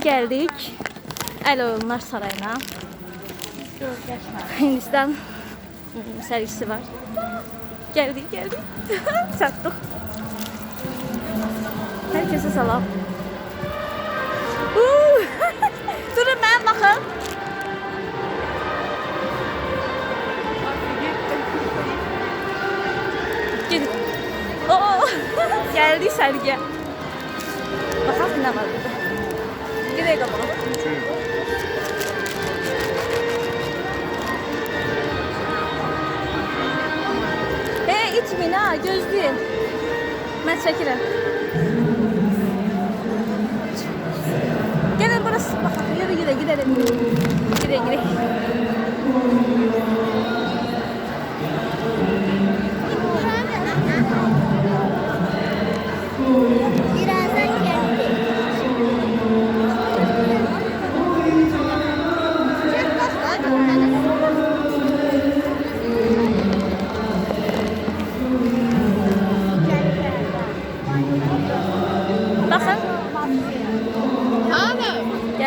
geldik. El Oyunlar Sarayı'na. Hindistan hmm, sergisi var. Geldik geldik. Sattık. Herkese salam. Uuu. Durun ben bakın. Gidin. Oo. Geldi sergi. Bakalım ne var burada. Ha gözlüyüm. Ben çekirəm.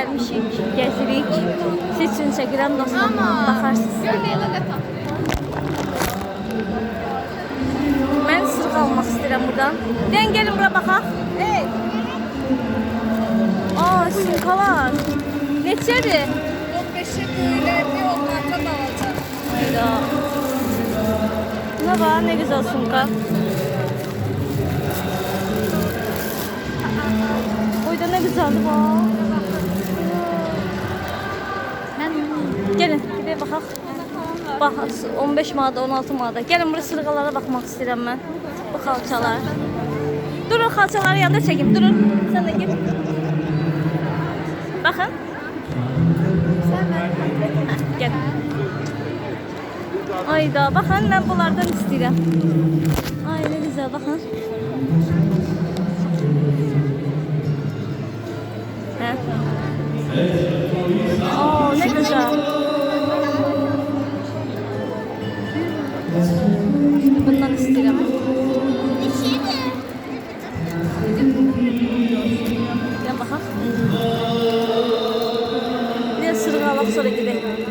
Hanım. gelmişik, gezirik. Siz için çekirəm dostum. Bakarsınız. Gömleğiyle de tak. Ben sırıq almaq istəyirəm buradan. Den gelin bura baxaq. Hey. Aa, sirkalar. Neçədir? 15'e böyle bir onlardan alacağım. Hayda. Ne var? Ne güzel sunka. Oyda ne güzeldi bu. Bax 15 manada 16 manada. Gəlin bura sırğalara baxmaq istəyirəm mən. Bu xalçalar. Durun xalçaları yanında çəkim. Durun. Sən də gir. Baxın. Gəl. Ayda baxın mən bunlardan istəyirəm. Ay nə gözəl baxın. Hə. Oo, nə gözəl. Bundan istəyirəm. Gel baxaq. Bir sırğa alaq sonra gedək.